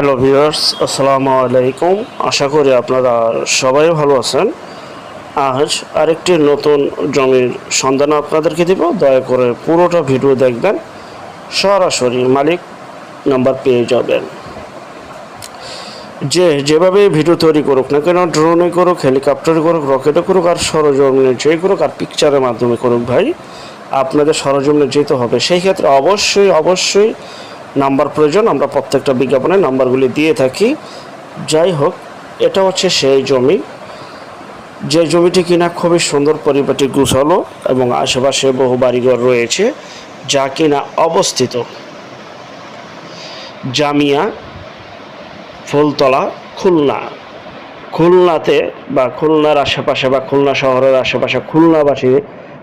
Hello viewers, আসসালামু আলাইকুম। আশা করি আপনারা সবাই ভালো আছেন। আজ আরেকটি নতুন জমির সন্ধান আপনাদেরকে দিব। দয়া করে পুরোটা ভিডিও দেখবেন। সরাসরি মালিক নাম্বার পেয়ে যাবেন। যে যেভাবে ভিডিও তৈরি করুক না কেন, ড্রোনে করুক, হেলিকপ্টারে করুক, রকেটে করুক আর সরজমিনে যে করুক আর পিকচারের মাধ্যমে করুক ভাই, আপনাদের সরজমিনে যেতে হবে। সেই ক্ষেত্রে অবশ্যই অবশ্যই নাম্বার প্রয়োজন, আমরা প্রত্যেকটা বিজ্ঞাপনে নাম্বারগুলি দিয়ে থাকি। যাই হোক, এটা হচ্ছে সেই জমি। যে জমিটি কিনা খুবই সুন্দর পরিপাটি গুছালো এবং আশেপাশে বহু বাড়িঘর রয়েছে, যা কিনা অবস্থিত। জামিয়া, ফুলতলা, খুলনা। খুলনাতে বা খুলনার আশেপাশে বা খুলনা শহরের আশেপাশে খুলনাবাসী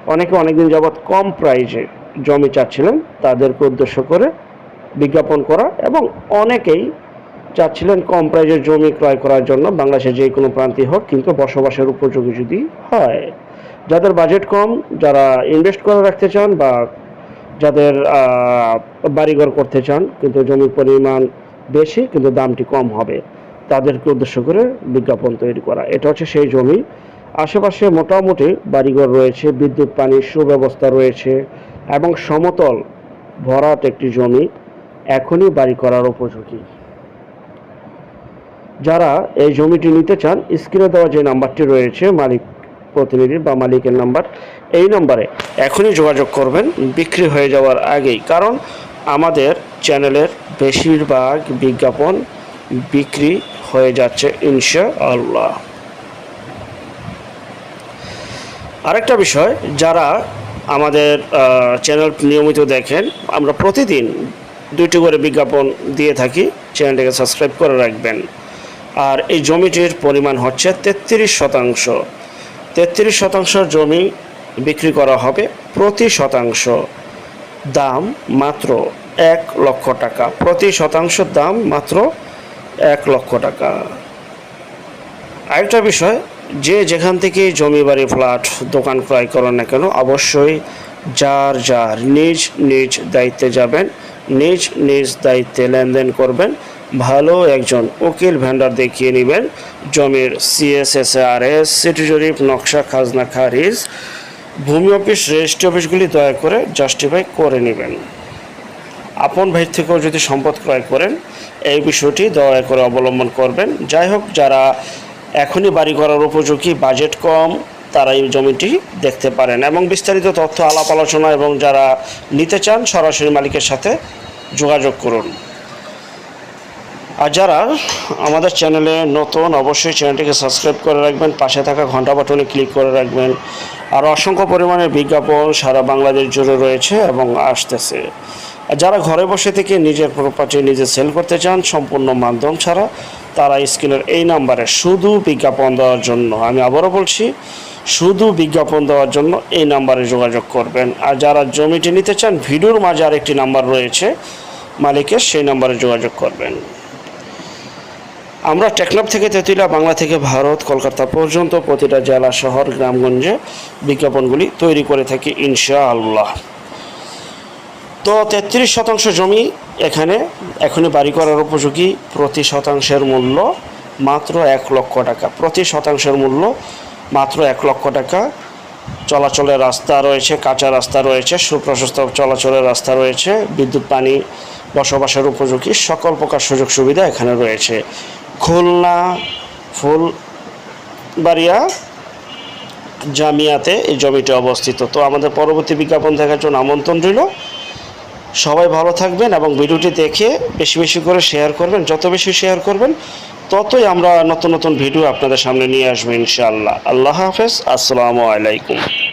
অনেকে অনেকদিন যাবৎ কম প্রাইজে জমি চাচ্ছিলেন, তাদেরকে উদ্দেশ্য করে বিজ্ঞাপন করা এবং অনেকেই চাচ্ছিলেন কম প্রাইজে জমি ক্রয় করার জন্য বাংলাদেশের যে কোনো প্রান্তে হোক কিন্তু বসবাসের উপযোগী যদি হয়। যাদের বাজেট কম, যারা ইনভেস্ট করে রাখতে চান বা যাদের বাড়িঘর করতে চান কিন্তু জমির পরিমাণ বেশি কিন্তু দামটি কম হবে, তাদেরকে উদ্দেশ্য করে বিজ্ঞাপন তৈরি করা। এটা হচ্ছে সেই জমি। আশেপাশে মোটামুটি বাড়িঘর রয়েছে, বিদ্যুৎ, পানির সুব্যবস্থা রয়েছে এবং সমতল ভরাট একটি জমি। এখনই বাড়ি করার উপযোগী। যারা এই জমিটি নিতে চান, স্ক্রিনে দেওয়া যে নাম্বারটি রয়েছে, মালিক প্রতিনিধির বা মালিকের নাম্বার, এই নম্বরে এখনই যোগাযোগ করবেন। বিক্রি হয়ে যাওয়ার আগেই, কারণ আমাদের চ্যানেলের বেশিরভাগ বিজ্ঞাপন বিক্রি হয়ে যাচ্ছে ইনশা আল্লাহ আরেকটা বিষয়, যারা আমাদের চ্যানেল নিয়মিত দেখেন, আমরা প্রতিদিন দুইটি করে বিজ্ঞাপন দিয়ে থাকি। চ্যানেলটিকে সাবস্ক্রাইব করে রাখবেন। আর এই জমিটির পরিমাণ হচ্ছে তেত্রিশ শতাংশ। তেত্রিশ শতাংশ জমি বিক্রি করা হবে প্রতি শতাংশ। দাম মাত্র এক লক্ষ টাকা। প্রতি শতাংশ দাম মাত্র এক লক্ষ টাকা। আরেকটা বিষয়, যে যেখান থেকে জমি, বাড়ি, ফ্ল্যাট, দোকান ক্রয় করেন না কেন, অবশ্যই যার যার নিজ নিজ দায়িত্বে যাবেন। নিজ নিজ দায়িত্বে লেনদেন করবেন। ভালো একজন উকিল ভেন্ডার দেখিয়ে নেবেন। জমির সিএসএসআরএস সিটি জরিপ নকশা, খাজনা, খারিজ, ভূমি অফিস রেজিস্ট্রি অফিসগুলি দয়া করে জাস্টিফাই করে নেবেন। আপন ভাই থেকেও যদি সম্পদ ক্রয় করেন, এই বিষয়টি দয়া করে অবলম্বন করবেন। যাই হোক, যারা এখনই বাড়ি করার উপযোগী বাজেট কম তারা এই জমিটি দেখতে পারেন। এবং বিস্তারিত তথ্য, আলাপ আলোচনা এবং যারা নিতে চান, সরাসরি মালিকের সাথে যোগাযোগ করুন। আর যারা আমাদের চ্যানেলে নতুন, অবশ্যই চ্যানেলটিকে সাবস্ক্রাইব করে রাখবেন, পাশে থাকা ঘণ্টা বাটনে ক্লিক করে রাখবেন। আর অসংখ্য পরিমাণে বিজ্ঞাপন সারা বাংলাদেশ জুড়ে রয়েছে এবং আসতেছে। আর যারা ঘরে বসে থেকে নিজের প্রপার্টি নিজে সেল করতে চান, সম্পূর্ণ মাধ্যম ছাড়া, তারা স্ক্রিনের এই নাম্বারে শুধু বিজ্ঞাপন দেওয়ার জন্য। আমি আবারও বলছি শুধু বিজ্ঞাপন দেওয়ার জন্য এই নাম্বারে যোগাযোগ করবেন। আর যারা জমিটি নিতে চান, ভিডিওর মাঝে আরেকটি নাম্বার রয়েছে, মালিকের সেই নাম্বারে যোগাযোগ করবেন। আমরা টেকনাফ থেকে তেঁতুলিয়া, বাংলা থেকে ভারত, কলকাতা পর্যন্ত প্রতিটা জেলা, শহর, গ্রামগঞ্জে বিজ্ঞাপনগুলি তৈরি করে থাকি ইনশা আল্লাহ তো তেত্রিশ শতাংশ জমি এখানে এখনই বাড়ি করার উপযোগী। প্রতি শতাংশের মূল্য মাত্র এক লক্ষ টাকা। প্রতি শতাংশের মূল্য মাত্র এক লক্ষ টাকা। চলাচলের রাস্তা রয়েছে, কাঁচা রাস্তা রয়েছে, সুপ্রশস্ত চলাচলের রাস্তা রয়েছে, বিদ্যুৎ, পানি বসবাসের উপযোগী, সকল প্রকার সুযোগ সুবিধা এখানে রয়েছে। খুলনা, ফুলবাড়িয়া জামিয়াতে এই জমিটি অবস্থিত। তো আমাদের পরবর্তী বিজ্ঞাপন দেখার জন্য আমন্ত্রণ রইল। সবাই ভালো থাকবেন এবং ভিডিওটি দেখে বেশি বেশি করে শেয়ার করবেন। যত বেশি শেয়ার করবেন, ততই আমরা নতুন নতুন ভিডিও আপনাদের সামনে নিয়ে আসব ইনশাআল্লাহ। আল্লাহ হাফেজ। আসসালামু আলাইকুম।